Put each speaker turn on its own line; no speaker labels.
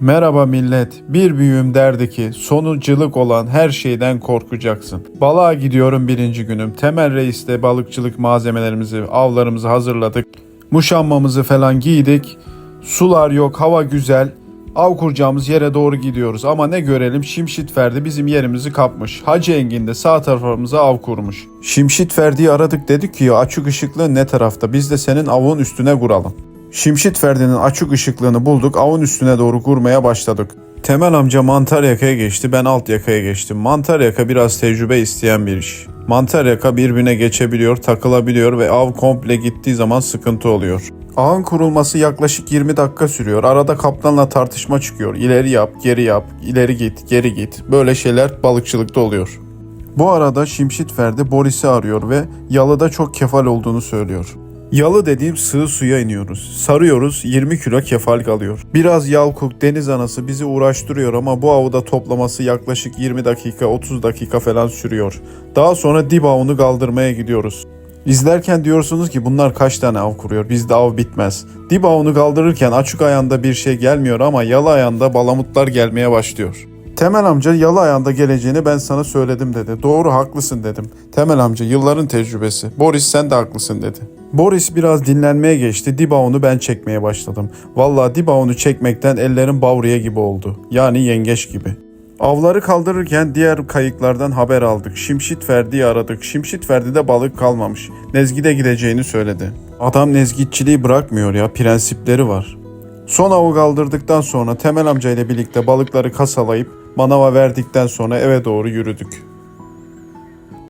Merhaba millet. Bir büyüğüm derdi ki sonuculuk olan her şeyden korkacaksın. Balığa gidiyorum birinci günüm. Temel Reis'te balıkçılık malzemelerimizi, avlarımızı hazırladık. Muşambamızı falan giydik. Sular yok, hava güzel. Av kuracağımız yere doğru gidiyoruz ama ne görelim Şimşit Ferdi bizim yerimizi kapmış. Hacı Engin de sağ tarafımıza av kurmuş. Şimşit Ferdi'yi aradık dedik ki açık ışıklı ne tarafta biz de senin avın üstüne kuralım. Şimşit Ferdi'nin açık ışıklığını bulduk avın üstüne doğru kurmaya başladık. Temel amca mantar yakaya geçti ben alt yakaya geçtim. Mantar yaka biraz tecrübe isteyen bir iş. Mantar yaka birbirine geçebiliyor, takılabiliyor ve av komple gittiği zaman sıkıntı oluyor. Ağın kurulması yaklaşık 20 dakika sürüyor. Arada kaptanla tartışma çıkıyor. İleri yap, geri yap, ileri git, geri git. Böyle şeyler balıkçılıkta oluyor. Bu arada Şimşit Ferdi Boris'i arıyor ve yalıda çok kefal olduğunu söylüyor. Yalı dediğim sığ suya iniyoruz. Sarıyoruz 20 kilo kefal kalıyor. Biraz yalkuk deniz anası bizi uğraştırıyor ama bu avı da toplaması yaklaşık 20 dakika 30 dakika falan sürüyor. Daha sonra dip avını kaldırmaya gidiyoruz. İzlerken diyorsunuz ki bunlar kaç tane av kuruyor bizde av bitmez. Dip avını kaldırırken açık ayağında bir şey gelmiyor ama yalı ayağında balamutlar gelmeye başlıyor. Temel amca yalı ayağında geleceğini ben sana söyledim dedi. Doğru haklısın dedim. Temel amca yılların tecrübesi. Boris sen de haklısın dedi. Boris biraz dinlenmeye geçti. Dibaon'u ben çekmeye başladım. Vallahi Dibaon'u çekmekten ellerim Bavriye gibi oldu. Yani yengeç gibi. Avları kaldırırken diğer kayıklardan haber aldık. Şimşit Ferdi'yi aradık. Şimşit Ferdi'de balık kalmamış. Nezgide gideceğini söyledi. Adam nezgitçiliği bırakmıyor ya. Prensipleri var. Son avı kaldırdıktan sonra Temel amca ile birlikte balıkları kasalayıp manava verdikten sonra eve doğru yürüdük.